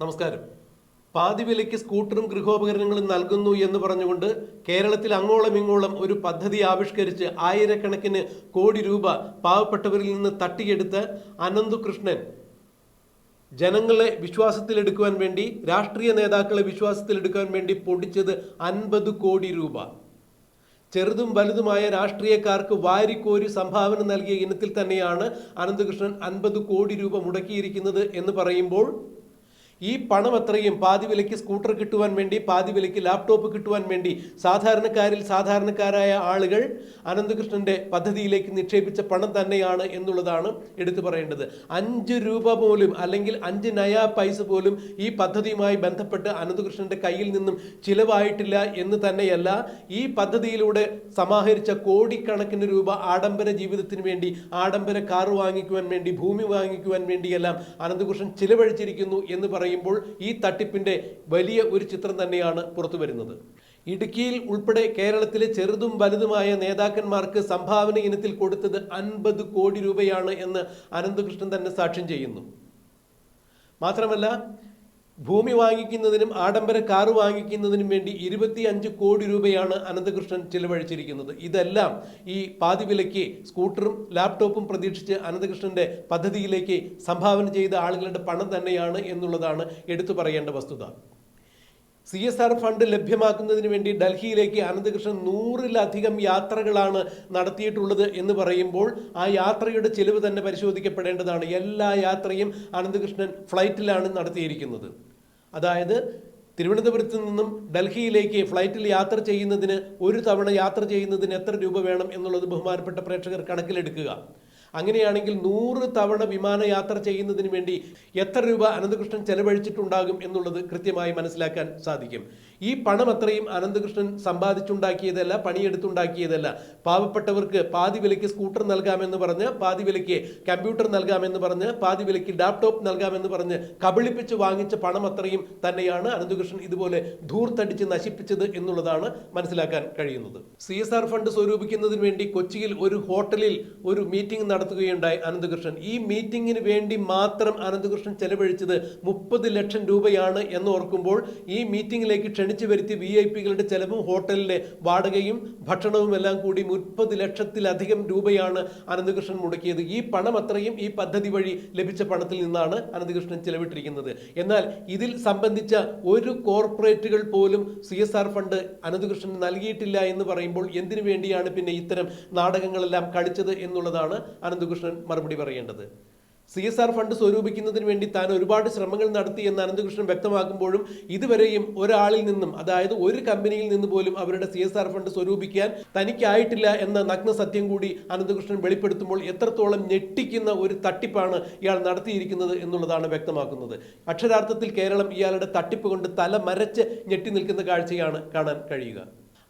നമസ്കാരം. പാതി വിലയ്ക്ക് സ്കൂട്ടറും ഗൃഹോപകരണങ്ങളും നൽകുന്നു എന്ന് പറഞ്ഞുകൊണ്ട് കേരളത്തിൽ അങ്ങോളം ഇങ്ങോളം ഒരു പദ്ധതി ആവിഷ്കരിച്ച് ആയിരക്കണക്കിന് കോടി രൂപ പാവപ്പെട്ടവരിൽ നിന്ന് തട്ടിയെടുത്ത് അനന്തുകൃഷ്ണൻ ജനങ്ങളെ വിശ്വാസത്തിലെടുക്കുവാൻ വേണ്ടി രാഷ്ട്രീയ നേതാക്കളെ വിശ്വാസത്തിലെടുക്കുവാൻ വേണ്ടി പൊടിച്ചത് അൻപത് കോടി രൂപ. ചെറുതും വലുതുമായ രാഷ്ട്രീയക്കാർക്ക് വാരിക്കോരി സംഭാവന നൽകിയ ഇനത്തിൽ തന്നെയാണ് അനന്തകൃഷ്ണൻ അൻപത് കോടി രൂപ മുടക്കിയിരിക്കുന്നത് എന്ന് പറയുമ്പോൾ ഈ പണം അത്രയും പാതി വിലയ്ക്ക് സ്കൂട്ടർ കിട്ടുവാൻ വേണ്ടി പാതി വിലയ്ക്ക് ലാപ്ടോപ്പ് കിട്ടുവാൻ വേണ്ടി സാധാരണക്കാരിൽ സാധാരണക്കാരായ ആളുകൾ അനന്തകൃഷ്ണന്റെ പദ്ധതിയിലേക്ക് നിക്ഷേപിച്ച പണം തന്നെയാണ് എന്നുള്ളതാണ് എടുത്തു പറയേണ്ടത്. അഞ്ച് രൂപ പോലും അല്ലെങ്കിൽ അഞ്ച് നയ പൈസ പോലും ഈ പദ്ധതിയുമായി ബന്ധപ്പെട്ട് അനന്തകൃഷ്ണന്റെ കയ്യിൽ നിന്നും ചിലവായിട്ടില്ല എന്ന് തന്നെയല്ല ഈ പദ്ധതിയിലൂടെ സമാഹരിച്ച കോടിക്കണക്കിന് രൂപ ആഡംബര ജീവിതത്തിന് വേണ്ടി ആഡംബര കാർ വാങ്ങിക്കുവാൻ വേണ്ടി ഭൂമി വാങ്ങിക്കുവാൻ വേണ്ടിയെല്ലാം അനന്തകൃഷ്ണൻ ചിലവഴിച്ചിരിക്കുന്നു എന്ന് പറയുമ്പോൾ ഈ തട്ടിപ്പിന്റെ വലിയ ഒരു ചിത്രം തന്നെയാണ് പുറത്തു വരുന്നത്. ഇടുക്കിയിൽ ഉൾപ്പെടെ കേരളത്തിലെ ചെറുതും വലുതുമായ നേതാക്കന്മാർക്ക് സംഭാവന ഇനത്തിൽ കൊടുത്തത് അൻപത് കോടി രൂപയാണ് എന്ന് അനന്തകൃഷ്ണൻ തന്നെ സാക്ഷ്യം ചെയ്യുന്നു. മാത്രമല്ല ഭൂമി വാങ്ങിക്കുന്നതിനും ആഡംബര കാർ വാങ്ങിക്കുന്നതിനും വേണ്ടി ഇരുപത്തി അഞ്ച് കോടി രൂപയാണ് അനന്തകൃഷ്ണൻ ചിലവഴിച്ചിരിക്കുന്നത്. ഇതെല്ലാം ഈ പാതി വിലയ്ക്ക് സ്കൂട്ടറും ലാപ്ടോപ്പും പ്രതീക്ഷിച്ച് അനന്തകൃഷ്ണന്റെ പദ്ധതിയിലേക്ക് സംഭാവന ചെയ്ത ആളുകളുടെ പണം തന്നെയാണ് എന്നുള്ളതാണ് എടുത്തു പറയേണ്ട വസ്തുത. സി എസ് ആർ ഫണ്ട് ലഭ്യമാക്കുന്നതിന് വേണ്ടി ഡൽഹിയിലേക്ക് അനന്തകൃഷ്ണൻ നൂറിലധികം യാത്രകളാണ് നടത്തിയിട്ടുള്ളത് എന്ന് പറയുമ്പോൾ ആ യാത്രയുടെ ചെലവ് തന്നെ പരിശോധിക്കപ്പെടേണ്ടതാണ്. എല്ലാ യാത്രയും അനന്തകൃഷ്ണൻ ഫ്ലൈറ്റിലാണ് നടത്തിയിരിക്കുന്നത്. അതായത് തിരുവനന്തപുരത്ത് നിന്നും ഡൽഹിയിലേക്ക് ഫ്ലൈറ്റിൽ യാത്ര ചെയ്യുന്നതിന് ഒരു തവണ യാത്ര ചെയ്യുന്നതിന് എത്ര രൂപ വേണം എന്നുള്ളത് ബഹുമാനപ്പെട്ട പ്രേക്ഷകർ കണക്കിലെടുക്കുക. അങ്ങനെയാണെങ്കിൽ നൂറ് തവണ വിമാനയാത്ര ചെയ്യുന്നതിന് വേണ്ടി എത്ര രൂപ അനന്തകൃഷ്ണൻ ചെലവഴിച്ചിട്ടുണ്ടാകും എന്നുള്ളത് കൃത്യമായി മനസ്സിലാക്കാൻ സാധിക്കും. ഈ പണം അത്രയും അനന്തകൃഷ്ണൻ സമ്പാദിച്ചുണ്ടാക്കിയതല്ല പണിയെടുത്തുണ്ടാക്കിയതല്ല. പാവപ്പെട്ടവർക്ക് പാതി വിലയ്ക്ക് സ്കൂട്ടർ നൽകാമെന്ന് പറഞ്ഞ് പാതി വിലയ്ക്ക് കമ്പ്യൂട്ടർ നൽകാമെന്ന് പറഞ്ഞ് പാതി വിലയ്ക്ക് ലാപ്ടോപ്പ് നൽകാമെന്ന് പറഞ്ഞ് കബളിപ്പിച്ച് വാങ്ങിച്ച പണം അത്രയും തന്നെയാണ് അനന്തകൃഷ്ണൻ ഇതുപോലെ ധൂർത്തടിച്ച് നശിപ്പിച്ചത് എന്നുള്ളതാണ് മനസ്സിലാക്കാൻ കഴിയുന്നത്. സി ഫണ്ട് സ്വരൂപിക്കുന്നതിന് വേണ്ടി കൊച്ചിയിൽ ഒരു ഹോട്ടലിൽ ഒരു മീറ്റിംഗ് നടത്തുകയുണ്ടായി അനന്തകൃഷ്ണൻ. ഈ മീറ്റിങ്ങിന് വേണ്ടി മാത്രം അനന്തകൃഷ്ണൻ ചെലവഴിച്ചത് മുപ്പത് ലക്ഷം രൂപയാണ് എന്ന് ഓർക്കുമ്പോൾ ഈ മീറ്റിംഗിലേക്ക് ക്ഷണിച്ചു വരുത്തി വി ഐ പികളുടെ ചെലവും ഹോട്ടലിലെ വാടകയും ഭക്ഷണവും എല്ലാം കൂടി മുപ്പത് ലക്ഷത്തിലധികം രൂപയാണ് അനന്തകൃഷ്ണൻ മുടക്കിയത്. ഈ പണം അത്രയും ഈ പദ്ധതി വഴി ലഭിച്ച പണത്തിൽ നിന്നാണ് അനന്തകൃഷ്ണൻ ചെലവിട്ടിരിക്കുന്നത്. എന്നാൽ ഇതിൽ സംബന്ധിച്ച ഒരു കോർപ്പറേറ്റുകൾ പോലും C S R fund Ananthakrishnan നൽകിയിട്ടില്ല എന്ന് പറയുമ്പോൾ എന്തിനു വേണ്ടിയാണ് പിന്നെ ഇത്തരം നാടകങ്ങളെല്ലാം കളിച്ചത് എന്നുള്ളതാണ് അനന്തകൃഷ്ണൻ മറുപടി പറയേണ്ടത്. സി എസ് ആർ ഫണ്ട് സ്വരൂപിക്കുന്നതിന് വേണ്ടി താൻ ഒരുപാട് ശ്രമങ്ങൾ നടത്തി എന്ന് അനന്തകൃഷ്ണൻ വ്യക്തമാക്കുമ്പോഴും ഇതുവരെയും ഒരാളിൽ നിന്നും അതായത് ഒരു കമ്പനിയിൽ നിന്ന് പോലും അവരുടെ സി എസ് ആർ ഫണ്ട് സ്വരൂപിക്കാൻ തനിക്കായിട്ടില്ല എന്ന നഗ്ന സത്യം കൂടി അനന്തകൃഷ്ണൻ വെളിപ്പെടുത്തുമ്പോൾ എത്രത്തോളം ഞെട്ടിക്കുന്ന ഒരു തട്ടിപ്പാണ് ഇയാൾ നടത്തിയിരിക്കുന്നത് എന്നുള്ളതാണ് വ്യക്തമാക്കുന്നത്. അക്ഷരാർത്ഥത്തിൽ കേരളം ഇയാളുടെ തട്ടിപ്പ് കൊണ്ട് തല മരച്ച് ഞെട്ടി നിൽക്കുന്ന കാഴ്ചയാണ് കാണാൻ കഴിയുക.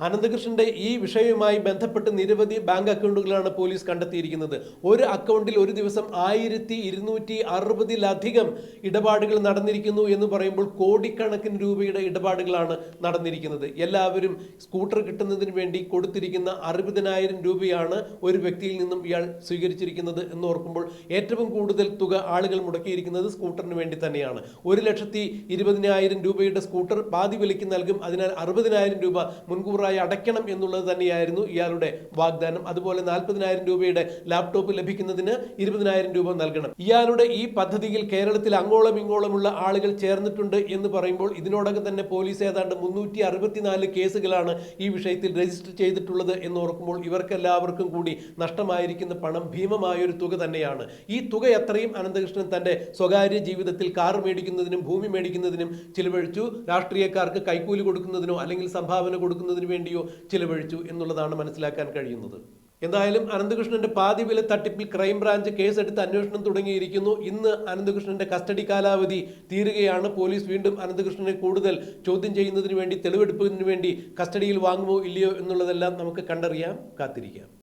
അനന്തകൃഷ്ണന്റെ ഈ വിഷയവുമായി ബന്ധപ്പെട്ട് നിരവധി ബാങ്ക് അക്കൗണ്ടുകളാണ് പോലീസ് കണ്ടെത്തിയിരിക്കുന്നത്. ഒരു അക്കൗണ്ടിൽ ഒരു ദിവസം ആയിരത്തി ഇരുന്നൂറ്റി അറുപതിലധികം ഇടപാടുകൾ നടന്നിരിക്കുന്നു എന്ന് പറയുമ്പോൾ കോടിക്കണക്കിന് രൂപയുടെ ഇടപാടുകളാണ് നടന്നിരിക്കുന്നത്. എല്ലാവരും സ്കൂട്ടർ കിട്ടുന്നതിന് വേണ്ടി കൊടുത്തിരിക്കുന്ന അറുപതിനായിരം രൂപയാണ് ഒരു വ്യക്തിയിൽ നിന്നും ഇയാൾ സ്വീകരിച്ചിരിക്കുന്നത് എന്ന് ഓർക്കുമ്പോൾ ഏറ്റവും കൂടുതൽ തുക ആളുകൾ മുടക്കിയിരിക്കുന്നത് സ്കൂട്ടറിന് വേണ്ടി തന്നെയാണ്. ഒരു ലക്ഷത്തി ഇരുപതിനായിരം രൂപയുടെ സ്കൂട്ടർ പാതി വിലയ്ക്ക് നൽകും. അതിനാൽ അറുപതിനായിരം രൂപ മുൻകൂറായി ആയി അടയ്ക്കണം എന്നുള്ളത് തന്നെയായിരുന്നു ഇയാളുടെ വാഗ്ദാനം. അതുപോലെ നാൽപ്പതിനായിരം രൂപയുടെ ലാപ്ടോപ്പ് ലഭിക്കുന്നതിന് ഇരുപതിനായിരം രൂപ നൽകണം. ഇയാളുടെ ഈ പദ്ധതിയിൽ കേരളത്തിൽ അങ്ങോളം ഇങ്ങോളമുള്ള ആളുകൾ ചേർന്നിട്ടുണ്ട് എന്ന് പറയുമ്പോൾ ഇതിനോടകം തന്നെ പോലീസ് ഏതാണ്ട് മുന്നൂറ്റി അറുപത്തിനാല് കേസുകളാണ് ഈ വിഷയത്തിൽ രജിസ്റ്റർ ചെയ്തിട്ടുള്ളത് എന്ന് ഓർക്കുമ്പോൾ ഇവർക്കെല്ലാവർക്കും കൂടി നഷ്ടമായിരിക്കുന്ന പണം ഭീമമായൊരു തുക തന്നെയാണ്. ഈ തുക എത്രയും അനന്തകൃഷ്ണൻ തന്റെ സ്വകാര്യ ജീവിതത്തിൽ കാർ മേടിക്കുന്നതിനും ഭൂമി മേടിക്കുന്നതിനും ചിലവഴിച്ചു. രാഷ്ട്രീയക്കാർക്ക് കൈക്കൂലി കൊടുക്കുന്നതിനോ അല്ലെങ്കിൽ സംഭാവന കൊടുക്കുന്നതിനു വേണ്ടിയോ ചിലവഴിച്ചു എന്നുള്ളതാണ് മനസ്സിലാക്കാൻ കഴിയുന്നത്. എന്തായാലും അനന്തകൃഷ്ണന്റെ പാതി വില തട്ടിപ്പിൽ ക്രൈംബ്രാഞ്ച് കേസെടുത്ത് അന്വേഷണം തുടങ്ങിയിരിക്കുന്നു. ഇന്ന് അനന്തകൃഷ്ണന്റെ കസ്റ്റഡി കാലാവധി തീരുകയാണ്. പോലീസ് വീണ്ടും അനന്തകൃഷ്ണനെ കൂടുതൽ ചോദ്യം ചെയ്യുന്നതിന് വേണ്ടി തെളിവെടുപ്പിനു വേണ്ടി കസ്റ്റഡിയിൽ വാങ്ങുമോ ഇല്ലയോ എന്നുള്ളതെല്ലാം നമുക്ക് കണ്ടറിയാം കാത്തിരിക്കാം.